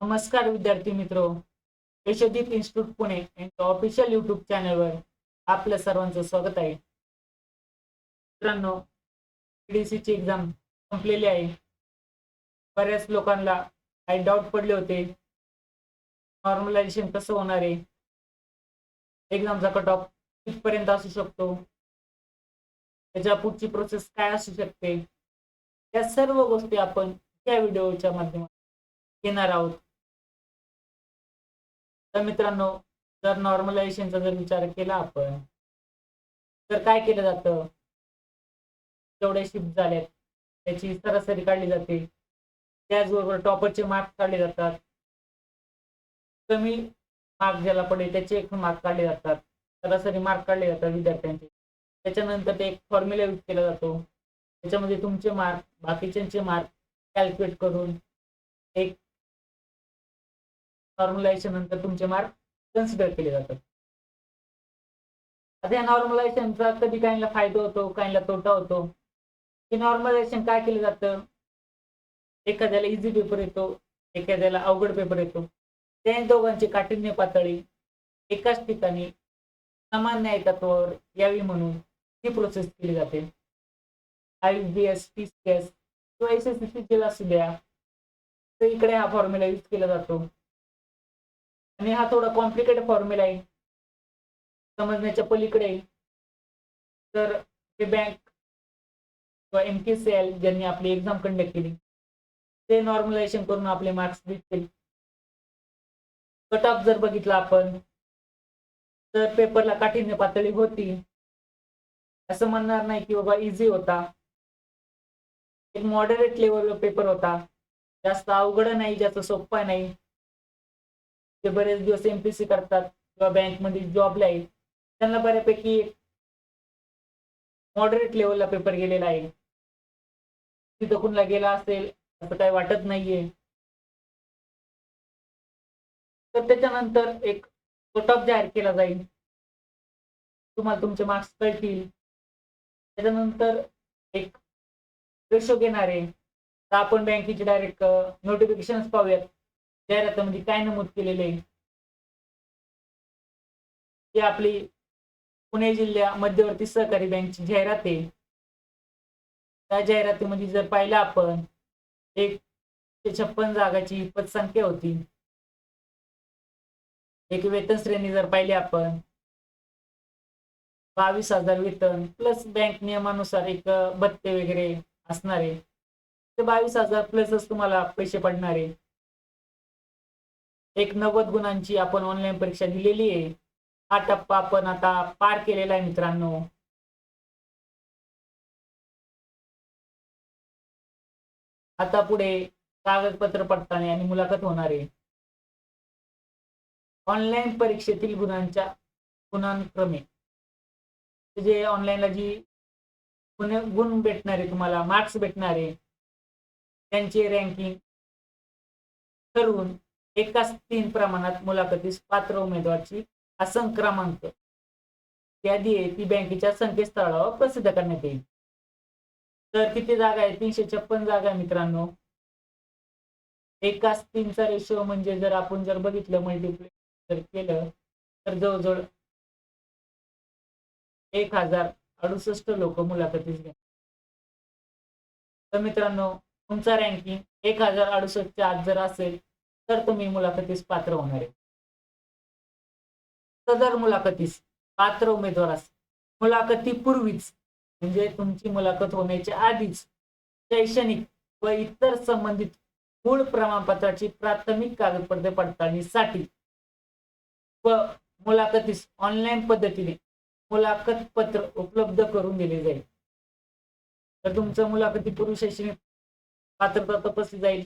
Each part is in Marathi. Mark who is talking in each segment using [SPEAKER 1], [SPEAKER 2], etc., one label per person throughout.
[SPEAKER 1] नमस्कार विद्यार्थी मित्र. यशोदीप इन्स्टिट्यूट पुणे यांच्या ऑफिशियल युट्यूब चॅनलवर आपल्या सर्वांचं स्वागत आहे. मित्रांनो ची एक्झाम संपलेली आहे. बऱ्याच लोकांना काही डाऊट पडले होते. नॉर्मलायझेशन कसं होणार आहे? एक्झामचा कट ऑफ कितपर्यंत असू शकतो? त्याच्या पुढची प्रोसेस काय असू शकते? या सर्व गोष्टी आपण या व्हिडिओच्या माध्यमातून घेणार आहोत. तर मित्रांनो जर नॉर्मलायझेशनचा जर विचार केला आपण तर काय केलं जातं? जेवढे शिफ्ट झाल्यात त्याची सरासरी काढली जाते. त्याचबरोबर टॉपरचे मार्क्स काढले जातात. कमी मार्क ज्याला पडेल त्याचे एक मार्क काढले जातात. सरासरी मार्क काढले जातात विद्यार्थ्यांचे. त्याच्यानंतर ते एक फॉर्म्युला यूज केला जातो. त्याच्यामध्ये तुमचे मार्क बाकीच्यांचे मार्क कॅल्क्युलेट करून एक नॉर्मलायझेशन नंतर तुमचे मार्क कन्सिडर केले जातात. आता या नॉर्मलायझेशनचा कधी काहींना फायदा होतो काहींना तोटा होतो. हे नॉर्मलायझेशन काय केलं जातं? एखाद्याला इझी पेपर येतो एखाद्याला अवघड पेपर येतो. त्या दोघांची काठिण्य पातळी एकाच ठिकाणी समान न्याय तत्वावर यावी म्हणून ही प्रोसेस केली जाते. I B S T C S किंवा एस एस सी सी असू द्या तर इकडे हा फॉर्म्युला यूज केला जातो. आणि हा थोडा कॉम्प्लिकेटेड फॉर्म्युला आहे. समजण्याच्या पलीकडे तर हे बँक किंवा एम के सी एल ज्यांनी आपली एक्झाम कंडक्ट केली ते नॉर्मलायझेशन करून आपले मार्क्स भेटतील कट ऑफ जर बघितला आपण तर पेपरला काठीण्य पातळी होती. असं म्हणणार नाही की बाबा इझी होता. एक मॉडरेट लेवल पेपर होता. जास्त अवघड नाही जास्त सोपा नाही. ते बरेच दिवस एमपीसी करतात किंवा बँकमध्ये जॉबला आहेत त्यांना बऱ्यापैकी मॉडरेट लेवलला पेपर गेलेला आहे. तिथं कुणाला गेला असेल असं काही वाटत नाहीये. तर त्याच्यानंतर एक कट ऑफ जाहीर केला जाईल. तुम्हाला तुमचे मार्क्स कळतील. त्याच्यानंतर एक रेशो घेणारे. आहे तर आपण बँकेचे डायरेक्ट नोटिफिकेशन पाहूयात. जाहिरातामध्ये काय नमूद केलेलं आहे? ही आपली पुणे जिल्हा मध्यवर्ती सहकारी बँकची जाहिरात आहे. त्या जाहिरातीमध्ये जर पाहिलं आपण एक छप्पन जागाची पदसंख्या होती. एक वेतन श्रेणी जर पाहिली आपण बावीस हजार वेतन प्लस बँक नियमानुसार एक भत्ते वगैरे असणार. आहे ते बावीस हजार प्लसच तुम्हाला पैसे पडणार. आहे एक नव्वद गुणांची आपण ऑनलाईन परीक्षा दिलेली आहे. हा टप्पा आपण आता पार केलेला आहे मित्रांनो. आता पुढे कागदपत्र पडताळणी आणि मुलाखत होणार आहे. ऑनलाईन परीक्षेतील गुणांच्या गुणांक्रमे. जे ऑनलाईनला जी गुण गुण भेटणार आहे तुम्हाला मार्क्स भेटणारे त्यांचे रँकिंग ठरवून एकाच तीन प्रमाणात मुलाखतीस पात्र उमेदवारची आसन क्रमांक. यादी आहे ती बँकेच्या संकेतस्थळावर प्रसिद्ध करण्यात येईल. तर किती जागा आहे तीनशे छप्पन जागा मित्रांनो. एकाच तीनचा रेशो म्हणजे जर आपण जर बघितलं मल्टिप्लाय जर केलं तर जवळजवळ एक हजार अडुसष्ट लोक मुलाखतीस घ्या तर मित्रांनो तुमचा रँकिंग एक हजार अडुसष्टच्या आत जर असेल तर तुम्ही मुलाखतीस पात्र होणार आहे. सदर मुलाखतीस पात्र उमेदवार मुलाखतीपूर्वीच म्हणजे तुमची मुलाखत होण्याच्या आधीच शैक्षणिक व इतर संबंधित मूळ प्रमाणपत्राची प्राथमिक कागदपत्रे पडताळणीसाठी व मुलाखतीस ऑनलाईन पद्धतीने मुलाखत पत्र उपलब्ध करून दिले जाईल. तर तुमचं मुलाखतीपूर्वी शैक्षणिक पात्रता तपासली जाईल.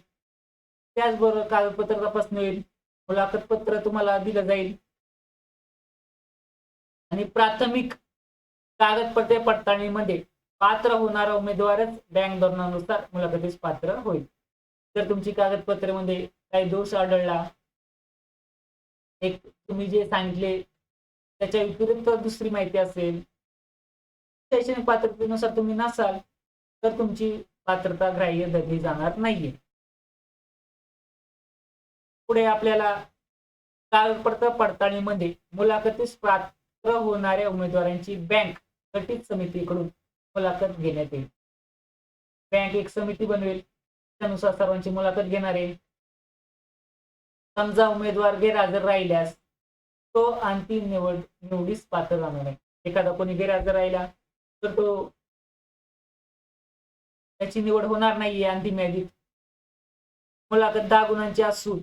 [SPEAKER 1] त्याचबरोबर कागदपत्र तपासणी होईल. मुलाखत पत्र तुम्हाला दिलं जाईल. आणि प्राथमिक कागदपत्रे पडताळणीमध्ये पात्र होणारा उमेदवारच बँक धोरणानुसार मुलाखतीस पात्र होईल. जर तुमची कागदपत्रेमध्ये काही दोष आढळला एक तुम्ही जे सांगितले त्याच्या व्यतिरिक्त दुसरी माहिती असेल शैक्षणिक पात्रतेनुसार तुम्ही नसाल तर तुमची पात्रता ग्राह्य धरली जाणार नाहीये. पुढे आपल्याला कागदपत्र पडताळणीमध्ये मुलाखतीस पात्र होणाऱ्या उमेदवारांची बँक गठीत समितीकडून मुलाखत घेण्यात येईल. बँक एक समिती बनवेल त्यानुसार सर्वांची मुलाखत घेणार आहे. समजा उमेदवार गैरहजर राहिल्यास तो अंतिम निवड निवडीस पात्र राहणार आहे. एखादा कोणी गैरहजर राहिला तर तो त्याची निवड होणार नाहीये अंतिम यादीत. मुलाखत दहा गुणांची असून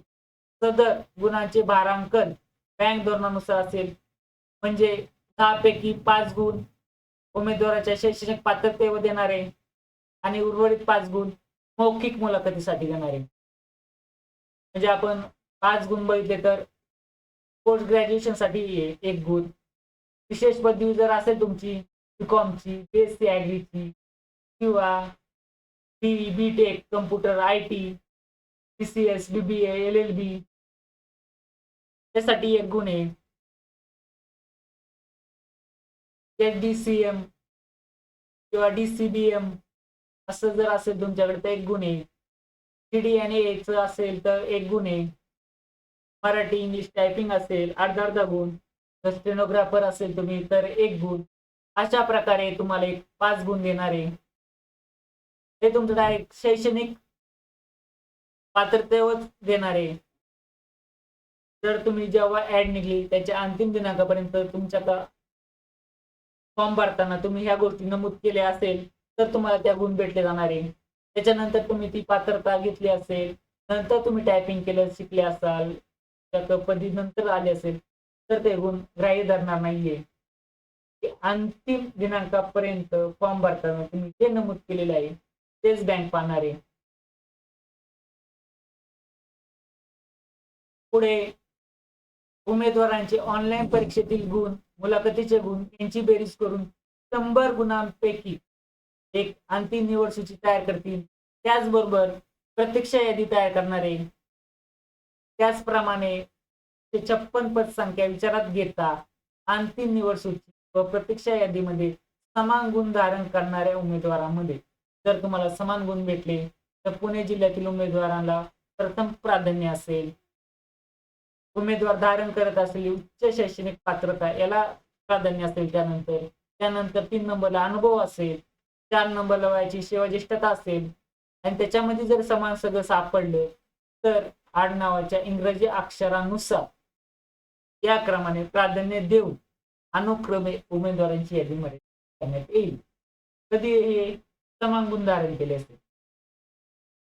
[SPEAKER 1] सदर गुणांचे भारांकन बँक धोरणानुसार असेल. म्हणजे दहा पैकी पाच गुण उमेदवाराच्या शैक्षणिक पात्रतेवर देणारे आणि उर्वरित पाच गुण मौखिक मुलाखतीसाठी देणारे. म्हणजे आपण पाच गुण बघितले तर पोस्ट ग्रॅज्युएशनसाठी एक गुण. विशेष पदवी जर असेल तुमची बीकॉमची बी एस सी ॲग्रीची किंवा B B tech computer I T B C S B B L L B त्यासाठी एक गुण आहे. एच डी सी एम किंवा डी सी बी एम असं जर असेल तुमच्याकडे तर एक गुण आहे. सी डी आणि एच असेल तर एक गुण आहे. मराठी इंग्लिश टायपिंग असेल अर्धा अर्धा गुण. जर स्टेनोग्राफर असेल तुम्ही तर एक गुण. अशा प्रकारे तुम्हाला एक पाच गुण देणार आहे. हे तुमचं डायरेक्ट शैक्षणिक पात्रतेवर देणार आहे. जर तुम्ही जेव्हा ऍड निघली त्याच्या अंतिम दिनांकापर्यंत तुमच्या फॉर्म भरताना तुम्ही ह्या गोष्टी नमूद केल्या असेल तर तुम्हाला त्या गुण भेटले जाणार आहे. त्याच्यानंतर तुम्ही ती पात्रता घेतली असेल नंतर तुम्ही टायपिंग केलं शिकले असाल त्या पदी नंतर आले असेल तर ते गुण ग्राह्य धरणार नाहीये. अंतिम दिनांकापर्यंत फॉर्म भरताना तुम्ही जे नमूद केलेलं आहे तेच बँक पाहणार आहे. पुढे उमेदवारांचे ऑनलाईन परीक्षेतील गुण मुलाखतीचे गुण यांची बेरीज करून शंभर गुणांपैकी एक अंतिम निवड सूची तयार करतील. त्याचबरोबर प्रतीक्षा यादी तयार करणारे त्याचप्रमाणे ते छप्पन पद संख्या विचारात घेता अंतिम निवड सूची व प्रतीक्षा यादीमध्ये समान गुण धारण करणाऱ्या उमेदवारांमध्ये. जर तुम्हाला समान गुण भेटले तर पुणे जिल्ह्यातील उमेदवारांना प्रथम प्राधान्य असेल. उमेदवार धारण करत असलेली उच्च शैक्षणिक पात्रता याला प्राधान्य असेल त्यानंतर. त्यानंतर तीन नंबरला अनुभव असेल चार नंबरला वयाची सेवा असेल आणि त्याच्यामध्ये जर समान सगळं सापडलं तर आडनावाच्या इंग्रजी अक्षरानुसार या क्रमाने प्राधान्य देऊन अनुक्रमे उमेदवारांची यादीमध्ये करण्यात येईल. कधी हे समान गुण धारण केले असेल?